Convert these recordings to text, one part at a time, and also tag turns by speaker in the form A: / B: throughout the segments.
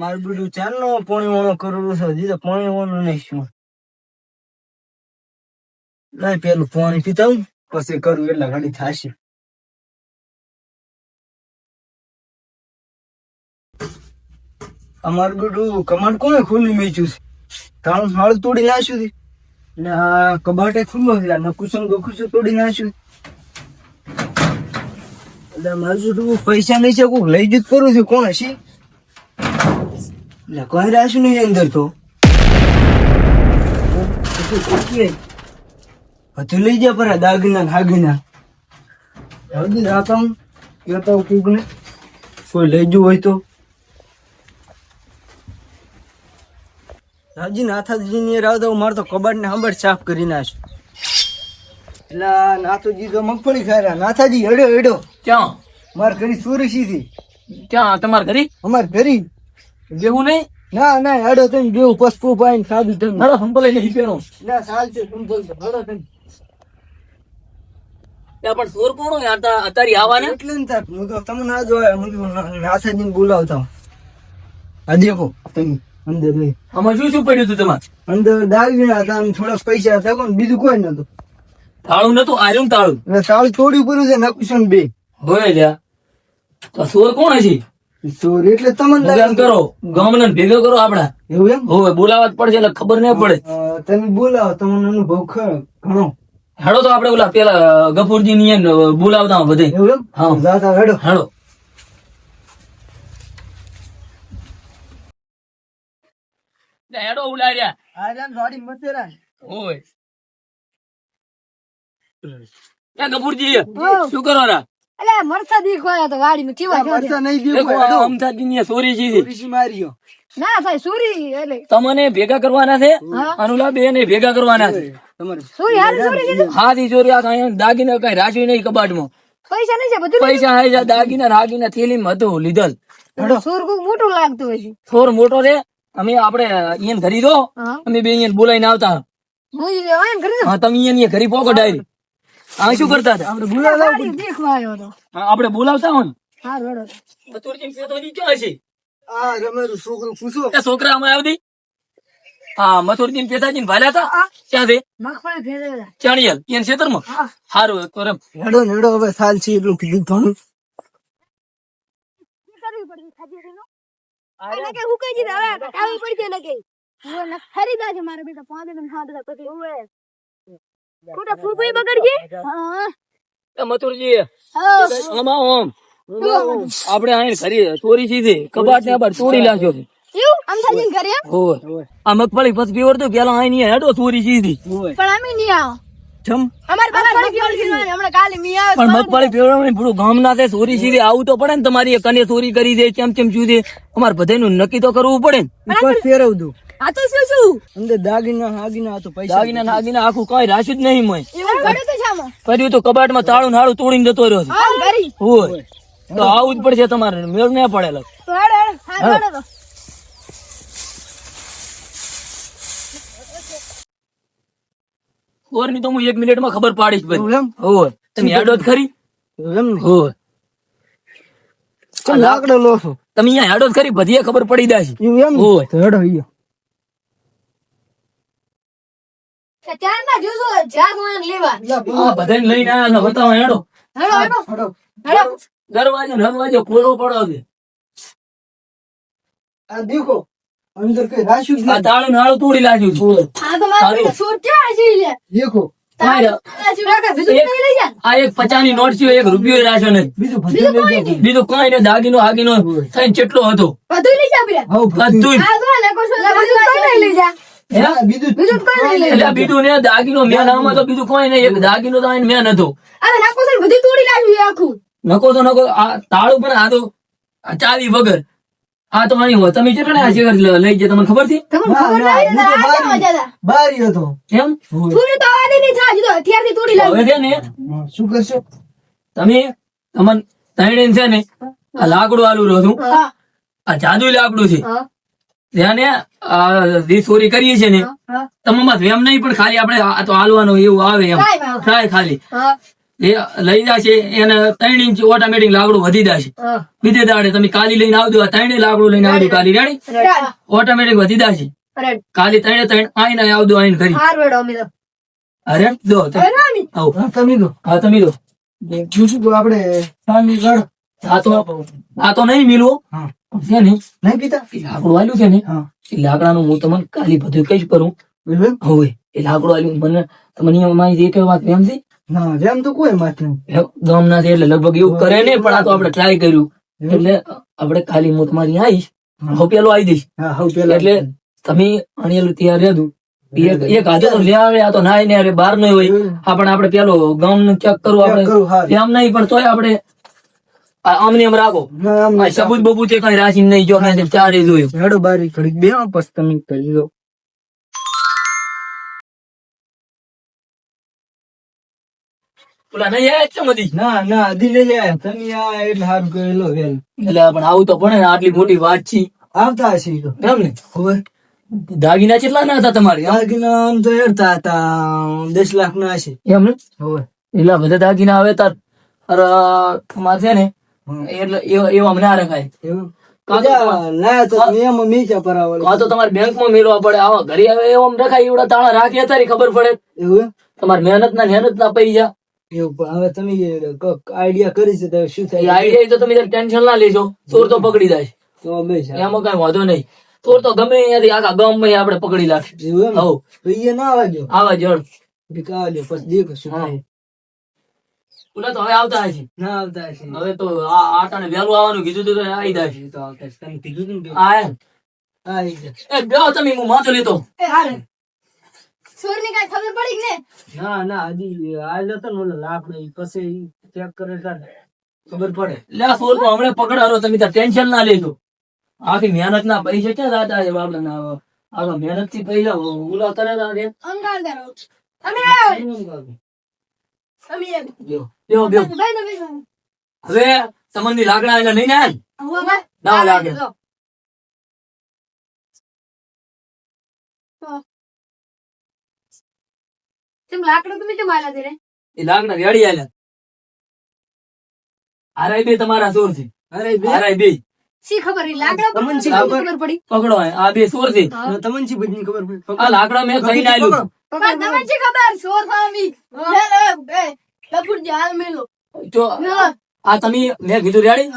A: મારું બધું ચાલ નો પોણી વાળો કરેલું છે હજી તો પોણી વાળું નહીં શું. નહીં પેલું પાણી પીતા આવું, પછી કરું એટલે ઘડી થાશે. અમારું બધું કમાડ કોને ખુલ્લી મેચ્યું છે? તાણું હાળ તોડી નાખ્યું ને આ કબાટે ખુલ્લો છે ને કુસુમ ગકુસું તોડી નાખ્યું એટલે મારું પૈસા નહીં છે કોક લઈ જ કરું છું કોણ હશે? કોઈ રાખ્યું નહીં અંદર તો. હતું લઈ જા પર દાગીના હાગીના રાતા હું કહેતા હું કોક કોઈ લઈ જવું હોય તો. રાજી નાથાજી ની રાવતા હું મારે તો કબાટ ને હંબર સાફ કરી નાખ. એટલે નાથોજી તો મગફળી ખાય રહ્યા. નાથાજી હેડો હેડો.
B: ક્યાં?
A: મારે ઘરી સુરેશી થી
B: ક્યાં? તમારે ઘરી?
A: અમારે ઘરી.
B: બેવું નહીં?
A: ના ના હેડો તમે બેવું પસપુ પાઈને ખાધું તને
B: હેડો સંભળે નહીં પહેરો
A: ના સાલ છે સંભળ છે. હેડો
B: તને પણ સોર કોણ હોય? અત્યારે આવવાના
A: એટલે ને તાર હું તો તમને ના જોયા હું તો નાથાજી ને બોલાવતા. આ દેખો તમે અંદર લઈ
B: આમાં શું શું પડ્યું હતું તમારે?
A: અંદર દાગીના હતા થોડાક પૈસા હતા પણ બીજું કોઈ નતું.
B: તાળું નતું આર્યું તાળું.
A: તાળું તોડ્યું પડ્યું છે નકુશન બે.
B: હોય લ્યા. તો સોર કોણ હશે?
A: ચોરી એટલે તમને
B: એમ કરો ગામને ભેગો કરો આપડા
A: એવું એમ?
B: હોવે બોલાવા જ પડશે એટલે ખબર નહીં પડે.
A: તમે બોલાવો તમને અનુભવ ખરો. ઘણો
B: હેડો તો આપડે ઓલા પેલા ગફુરજી ની એમ બોલાવતા હોય બધે.
A: એવું એમ?
B: હા.
A: જાતા હેડો.
B: હેડો. હેડો ઉલાડ્યા
A: આજાન ગાડી મતેરા
B: હોય એ ગફુરજી શું કરો રા
C: અલે મરસા દીખવાયા તો વાડીમાં કેવા કેવા
A: મરસા નહીં
B: દેખો
A: દેખો
B: આ
A: હેડો.
B: સોરી જી
A: સોરી માર્યો.
C: ના સાહેબ સુરી એટલે.
B: તમને ભેગા કરવાના છે? અનુલા બે ને ભેગા કરવાના છે.
C: સુરી હાલ સુરી કીધું?
B: દી ચોરી આ કાંઈ દાગીને કઈ રાખ્યું નહીં કબાટમાં.
C: પૈસા નહીં છે બધું
B: પૈસા આવી જાય દાગીના રાગીના થેલીમાં હતું લીધલ.
C: સોર કોક મોટું લાગતું હોય છે.
B: થોર મોટો છે. અમે આપણે અહીંયા ઘરી દો અમે બે અહીંયા બોલાઈને આવતા.
C: હું.
B: હા તમે અહીંયા ઘરી પોકો ડાયરી. આ શું કરતા હતા?
A: આપણે બોલાવો
C: વાડી દેખવાયો તો.
B: હા, આપણે બોલાવતા હોય
C: હા રડો
B: ને મથુરજી સેતોજી ક્યાં છે?
A: આ રમેરું છોકરું પૂછો.
B: એ છોકરા અમે આવતી? હા મથુરજી પેતાજી ભાલ્યા હતા ક્યાં છે?
C: મગફળી ફેરવેલા
B: ચાણિયલ એને ખેતરમાં? સારું કરમ
A: હેડો હેડો હવે સાલ છે એટલું કીધું ઘણું
C: છે નો? ને ન ખરીદા છે મારા બેટા પાંચ કોટા ફૂફી બગડજે?
B: મથુરજી
C: હા.
B: આમાં ઓમ આપણે અહીં ઘરી ચોરી સીધી કબાટ ને બાર તોડી લાગ્યો છે. આ મગફળી પછી પીવર તો પેલા અહીં હેડો ચોરી સીધી
C: પણ અમે નહીં આવો.
B: ચમ
C: અમારે પાસે મગફળી ફેરવાની હમણાં કાલે મી આવે
B: પણ મગફળી પીવડાવવાની પૂરું ગામ ના છે ચોરી સીધી આવું તો પડે ને તમારી કને ચોરી કરી દે કેમ કેમ શું દે અમારે બધાનું નક્કી તો કરવું પડે ને.
A: દઉં
C: આ તો શું શું?
A: અંદર દાગીના હાગીના તો પૈસા
B: દાગીના નાગીના આખું કઈ રાખ્યું જ નહીં મય.
C: એવું પડ્યું તો છે આમાં?
B: તો કબાટમાં તાળું નાળું તોડીને જતો રહ્યો છે. હોય. તો આવું જ પડશે તમારે. મેળ ન પડેલો
C: હા હેડ તો.
B: હું એક મિનિટમાં ખબર પાડીશ ભાઈ.
A: એમ?
B: હો તમે હેડો જ ખરી.
A: એમ ને? લાકડો લો
B: તમે અહીંયા હેડો જ ખરી બધી ખબર પડી જાય છે.
A: એમ?
B: હોય.
A: હેડો અહીંયા.
C: ના જોજો ચાર નો લેવા.
B: આ બધાને લઈને છે બતાવો હેડો.
C: હેડો હેડો.
A: હેડો.
C: હેડો.
B: દરવાજો દરવાજો ખોલો પડો છે.
A: આ દેખો અંદર કઈ રાખ્યું
B: આ તાળું નાળું તોડી નાખ્યું છે
C: આ તો મારા બેટા ક્યાં હશે લે?
A: દેખો.
B: કાંઈ ના.
C: આ શું રાખે બીજું
B: કઈ ને દાગીનો આગીનો થઈને કેટલો હતો.
C: બધું લઈ જા
A: બધું.
C: લઈ
A: બીજું
C: બીજું કઈ નહીં
B: એટલે બીજું ને દાગીનો મેન આમાં તો બીજું કોઈ નહીં. એક દાગીનો તો આઈને મેન હતો
C: નાખો છે ને બધું તોડી નાખ્યું આખું.
B: નકો તો નકો આ તાળું પણ આ તો ચાવી વગર. આ તો હોય. તમે કેટલા આ શેર લઈ ગયા તમને ખબર છે?
C: તમને ખબર નહીં ને
A: હું તો
C: આ કેમ
A: બારી- હતો
B: એમ?
C: સુરી તો આવા દે નહીં થાય હજી તો હથિયારથી તોડી
B: હવે ને
A: શું કરશો?
B: તમે તમને ત્રણે છે ને આ લાકડું આલુ રહ્યું છું આ જાદુ લાકડું છે. ધ્યાને આ ચોરી કરીએ છીએ ને તમામાં વેમ નહીં પણ ખાલી આપણે આ તો હાલવાનો એવું આવે એમ.
C: કાંઈ
B: ટ્રાય ખાલી. એ લઈ જશે એને ત્રણ ઇંચ ઓટોમેટિક લાકડું વધી જશે. બીજે દાડે તમે કાલી લઈને આવજો આ ત્રણે લાકડું લઈને આવજો કાલી. રેડી ઓટોમેટિક વધી જશે.
C: અરે
B: કાલી ત્રણે ત્રણ આઈને આવજો આઈને કરી અરે દો તમે આવો.
A: હા, તમે દો
B: હા તમે દો
A: આપણે? સામી ગળ
B: આ તો આ તો નહીં મિલવો છે ને
A: નહીં પીતા?
B: લાકડું આલ્યું છે ને એ લાકડાનું હું તમને કાલી બધું કઈશ કરું હવે એ લાકડું આલ્યું મને તમને અહીંયા મારી એક વાત એમ છે?
A: ના જેમ તો કોઈ વાત નહીં
B: ગામના છે એટલે લગભગ એવું કરે ને પણ આ તો આપણે ટ્રાય કર્યું. એટલે આપણે કાલી હું તમારી આવીશ હું. પેલો આવી દઈશ.
A: હવે
B: એટલે તમે અણિયેલું તૈયાર રહેતું એક હાથે તો લે આવે આ તો નાય ને અરે બાર નો હોય. આપણે પણ આપણે પેલો ગામ ચેક કરવું આપણે. એમ નહીં પણ તોય આપણે આ એમ રાખો સબૂત બબૂત એ કઈ રાખી નહીં જો મેં ચારે જોયું.
A: હેડો બારી ઘડીક બે પછી તમે કરી દો
B: ઓલા નહીં આયા છે
A: ના ના હજી લઈ આયા. તમે આ એટલે સારું કરેલો વેલ.
B: એટલે પણ આવું તો પણ આટલી મોટી વાત છે.
A: આવતા હશે તો.
B: એમ ને?
A: હવે
B: દાગીના કેટલા ના હતા તમારે?
A: દાગીના આમ તો હેરતા હતા. દસ લાખ ના હશે.
B: એમ ને?
A: હવે
B: એટલા બધા દાગીના આવે તાર અરે તમારે છે ને એટલે એવા એવા ના રખાય
A: એવું?
B: કાં તો
A: જા, લાયા તો તમે એમાં નીચે પરાવલ
B: કાં તો તમારે બેંકમાં મેળવા પડે. આવા ઘરે આવે એવા રખાય એવડા તાળા રાખી તારી ખબર પડે.
A: એવું?
B: તમારે મહેનત ના મહેનત ના પૈસા
A: એવું પણ હવે તમે આઈડિયા કરી છે તો શું થાય?
B: આઈડિયા તો તમે ટેન્શન ના લેજો. ચોર તો પકડી જાય.
A: તો.
B: એમાં કઈ વાંધો નહીં. ચોર તો ગમે અહીંયાથી આખા ગામમાં આપણે પકડી
A: એમ?
B: હવ
A: ઈ ના
B: આવા જળ
A: પછી શું
B: હા.
A: થાય.
B: ઓલા તો હવે આવતા હશે.
A: ના આવતા હશે.
B: હવે તો આ આટાને વહેલું આવવાનું કીધું તો આવી જાય
A: તો આવતા હશે. તમે કીધું ને કે
B: આ એમ.
A: આવી જાય.
B: એ બેહો તમે હું માથું લેતો.
C: એ હારે સુરની ખબર પડી ને
A: ના ના હજી આજ હતો ને ઓલો લાકડો પછી ચેક કરે ખબર પડે.
B: લે ચોર તો હમણાં પકડારો તમે ટેન્શન ના લેજો. આખી મહેનત ના પૈસા ક્યાં દાદા છે બાપડા ના આખા મહેનતથી પૈસા ઉલા કરે
C: અંગાર કરો અમે
B: હવે સંબંધી લાકડા એને લઈને આય ને. ના.
C: કેમ લાકડું તમે કેમ આલ્યા રે?
B: એ લાકડા રેડી બે તમારા સોર છે.
A: અરે બે?
C: શી ખબર લાકડા
A: તમને
C: પડી?
B: પકડો આ બે સોર છે.
A: તમને શી બધી ખબર પડી?
B: આ લાકડા મેં કહીને આલ્યું
C: તમને શી ખબર? સોર લે લે એ લપુરજી હાલ મેલો.
B: જો આ તમે મેં કીધું રેડી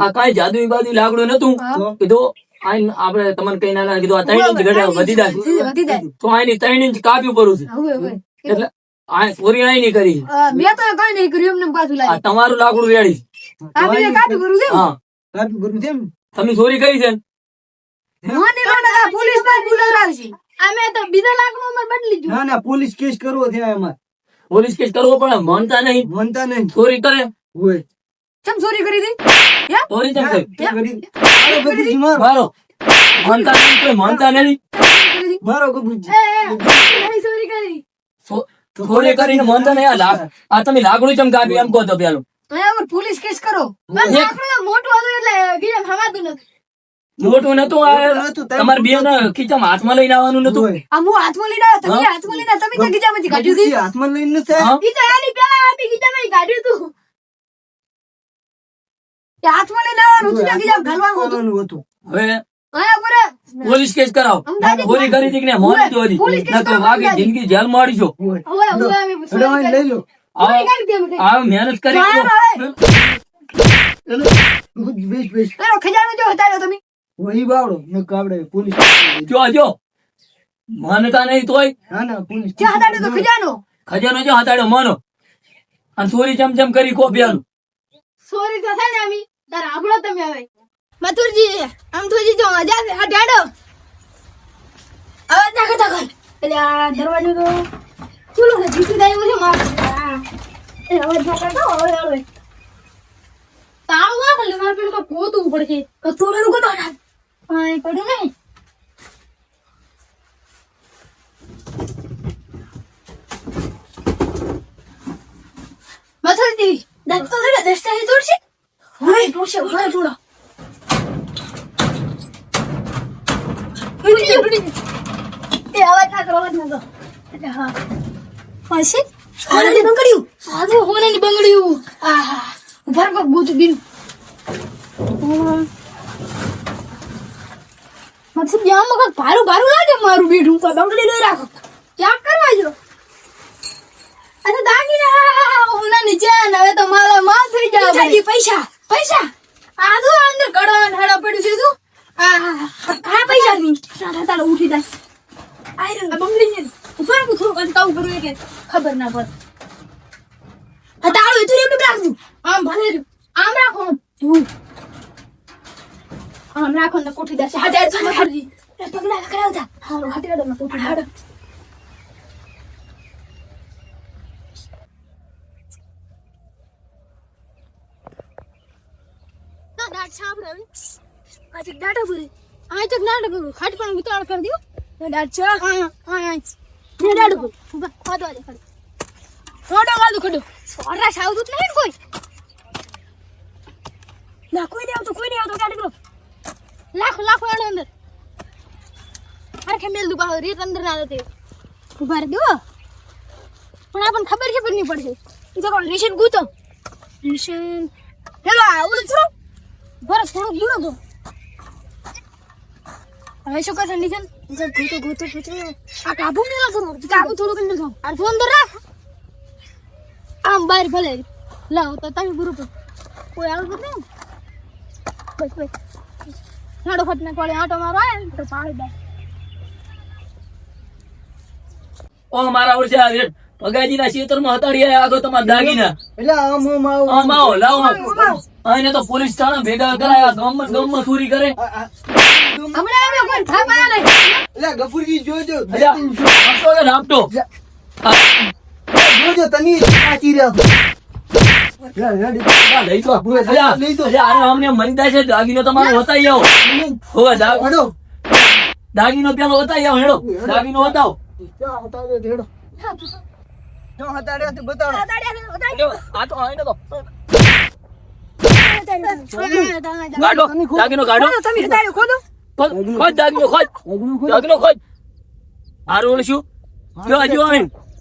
B: આ કાંઈ જાદુ બાજુ લાગડું નતું કીધું આઈને તમને કઈ ના કીધું આ ત્રણ ઇંચ ઘટે વધી જાય. તો આની ત્રણ ઇંચ કાપ્યું પડું છે
C: હવે હવે.
B: એટલે આ ચોરી આઈ નહીં કરી
C: મેં તો કઈ નહીં કર્યું એમને પાછું
B: આ તમારું લાકડું રેડી
C: કરું છે.
B: હા.
A: કરું તેમ
B: તમે ચોરી કરી છે
C: પોલીસ અમે તો બીજા બદલી
A: ના ના પોલીસ કેસ કરવો થયા એમાં.
B: પોલીસ કેસ કરવો પણ માનતા નહીં.
A: માનતા નહીં.
B: ચોરી કરે.
A: હોય
C: ચમ ચોરી કરી દી
B: ચોરી ચમ કરી?
A: કરી? મારો મારો.
B: મારો. માનતા નહીં કોઈ માનતા નહીં
A: મારો
C: ચોરી કરી
B: ચોરી કરીને માનતા નહીં. આ લાક- આ તમે લાગણી ચમ કાપી એમ કહો તો પેલું.
C: હવે પોલીસ કેસ કરો. મોટું હતું એટલે ખવાતું નથી.
B: મોટું નતું આ તમાર બે ને ખીચામાં હાથમાં લઈને આવવાનું નતું.
C: આ હું હાથમાં લઈને આવ્યો તમે હાથમાં લઈને તમે તો ગીજામાંથી કાઢ્યું હતી
A: હાથમાં લઈને નથી
C: ઈ તો એની પેલા આપી ખીચામાં કાઢ્યું હતું એ હાથમાં લઈને આવવાનું હતું ત્યાં ખીચામાં ઘાલવાનું હતું
B: હવે પોલીસ કેસ કરાવો ગોળી કરી હતી ચોરી
C: પોલીસ કેસ
B: નકર વાગી જિંદગી જેલ
A: મારી
C: છો
A: લઈ લો
B: મહેનત કરી તો.
A: બેસ બેસ
C: ખજાનો જો હટાડ્યો તમે
A: વહી બાવડો ને આપણે પોલીસ
B: જો જો. માનતા નહીં તોય.
A: ના ના પોલીસ
C: તો ખજાનો?
B: ખજાનો જો હતાડ્યો માનો. અને ચોરી ચમચમ કરી કો
C: સોરી તો થાય ને અમી તાર આપણો તમે હવે. મથુરજી આમ થોડી જો મજા છે. હટાડો એટલે આ દરવાજો તો ચૂલો ને જીતી જાય એવું છે માર. એ અવાજ ના તો હવે હવે. તાળું ના ખોલે મારે પેલું ગોતવું પડશે. તો થોડું એ પડ્યું નહીં? તો તોડશે હવે તોડશે હવે તોડો. એ અવાજ ના કરો અવાજ ના કરો. હા. પછી હોનાની બંગડીયું. આ હોનાની બંગડીયું. આહા. ઊભા રહો ગોતું બીન. મતલબ યામાં કાંઈક ભારું ભારું લાગે મારું બેઠું. તો બંગડી લઈ રાખો. ક્યાં કરવા જો? અરે દાગીના. ઓના નીચે ને હવે તો મારા માલ થઈ જાય પૈસા પૈસા. આ તો અંદર કડો હેડો પડ્યું છે તું આ હા પૈસા ની. સાડા તારા ઉઠી જાય. આયરન બંગડી ને. ઉપર હું થોડું કંઈ કાવું કરું એટલે ખબર ના પડે. આ તાળું એતું એમ રાખજો. આમ ભલે. આમ રાખો આમ. આમ રાખો ને કોઠી દેશે હાથે સામે કરજી એ પગલા કરાવતા હાલો હટી હાથે ને કોઠી હાડ. તો દાટ સાંભળો આ તો ભરી. પૂરી આ તો નાટક ખાટ પણ ઉતાળ કરી દઉં. ને દાટ છ. હા હા હા ને દાટ ઊભા ખાતો આજે ખાડો. ખાડો ખાડો ખાડો. સોરા સાવતું જ નહીં કોઈ. ના કોઈ નહીં આવતો કોઈ નહીં આવતો. ગાડી કરો લાખો લાખો એનો અંદર. કે મેલ દુબા રીત અંદર ના જતી ઊભા દો પણ આપણને ખબર છે પણ નહીં પડશે. એ તો કોણ, નિશન ગૂતો? નિશન, હેલો, આ ઓલું છો? બરસ થોડુંક દૂર હતો. હવે શું કરશે નિશન? ગૂતો ગૂતો ગૂતો. આ કાબુ નહીં લાગતો કાબુ થોડુંક અંદર જાઓ આ ફોન અંદર રાખ. આમ બહાર ભલે. લાવ, તો તમે ગુરુ પર કોઈ આવું નહીં બસ બસ. નાડો ફટ ને કોળી આટો મારો આવે ને તો પાડી દે.
B: ઓ મારા ઓળશે આ રેટ પગાજીના ક્ષેત્રમાં હતાડી આયા આગો તમારા દાગીના.
A: એટલે આમ આમ આમ
B: આમ આવો લાવો આને તો પોલીસ થાણા ભેગા કરાયા ગમ ગમ ગામમાં ચોરી કરે
C: હમણાં અમે કોઈ થાપ આયા નહીં.
A: એટલે ગફુરજી જોજો
B: આપતો કે આપતો
A: જોજો તની સાચી રહ્યા
B: દાગીનો તમારો વતાઈ આવો હોવે, દાગીનો પેલો બતાવી આવો હેડો. દાગીનો
A: હેડો.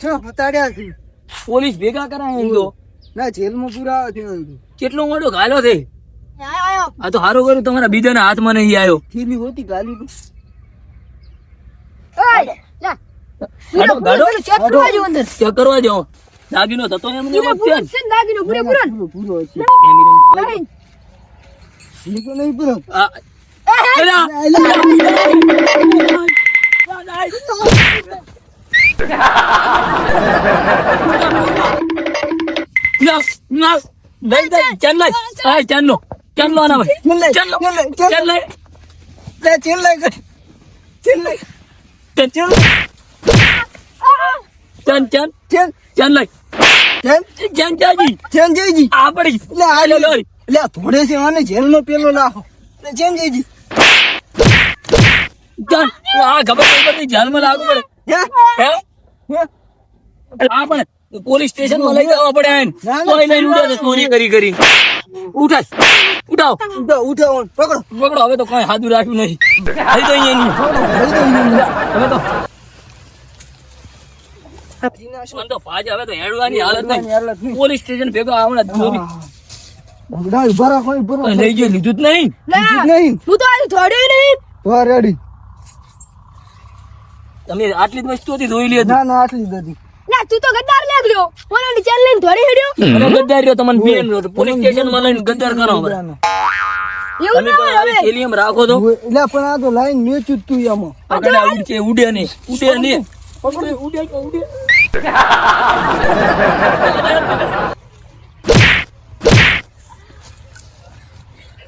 A: છે?
B: પોલીસ ભેગા કરાય
A: ના જેલમાં પૂરા છે
B: કેટલો મોટો ગાલો
C: આયો
B: આ તો હારો કર્યું તમારા બીજાના હાથમાં નહીં આવ્યો
A: થેલી હોતી ગાલી
C: ઓય લા.
B: ગાડો ગાડો
C: ચેક કરવા
B: જાઓ. દાગીનો થતો એમ
C: દાગીનો પૂરો પૂરો.
A: પૂરો છે.
C: નહીં
A: પૂરો.
B: આ- ના, ના, ચાલ લઈ. આ ચાલ લો. ચાલ લો આના ભાઈ. ચાલ લો. ચાલ લઈ.
A: ચેન
B: આ.
A: લે આ
B: લે,
A: થોડે છે આને જેલનો પેલો નાખો ચેન જયજી
B: આ ખબર પડતી, જાનમાં લાગવું પડે.
A: હે
B: હે?
A: હે?
B: પોલીસ સ્ટેશનમાં લઈ જવા પડે લઈને ચોરી કરી કરી. ઉઠાડ ઉઠાવ.
A: ઉઠાવ ઉઠો પકડો.
B: પકડો હવે તો કઈ હાજુ રાખ્યું નહીં. થઈ તો અહીંયા હવે તો મને તો ફાજ હવે તો હેડવાની હાલત નહીં. પોલીસ સ્ટેશન ભેગા
A: રાખો
B: લઈ ગયો લીધું જ નહીં.
A: નહીં.
C: હું તો થોડી નહીં.
A: રેડી.
B: તમે આટલી જ વસ્તુઓથી ધોઈ લે
A: ના ના આટલી જ
C: લા તું તો ગદ્દાર લાગ્યો ઓનાની ચાલ લઈને થોડી હેડ્યો.
B: અને ગદ્દાર રહ્યો તમને બેન પોલીસ સ્ટેશનમાં લઈને ગદ્દાર કરો હવે.
C: એવું
B: તમે
C: ના
B: પણ
C: હોય
B: આવી
C: હવે.
B: થેલીમાં રાખો તો.
A: એટલે પણ આ તો લાઈન મેચું જ તું એમાં.
B: પકડ્યા ઉડશે ઉડે નહીં ઉડે નહીં પકડે ઉડે તો ઉડે.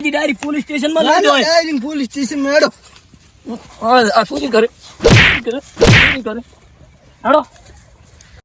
B: ડાયરેક્ટ પોલીસ સ્ટેશનમાં લઈ જવાય
A: પોલીસ સ્ટેશનમાં હેડો.
B: હા આ ચોરી કરે? ચોરી કરે? ચોરી કરે? હાલો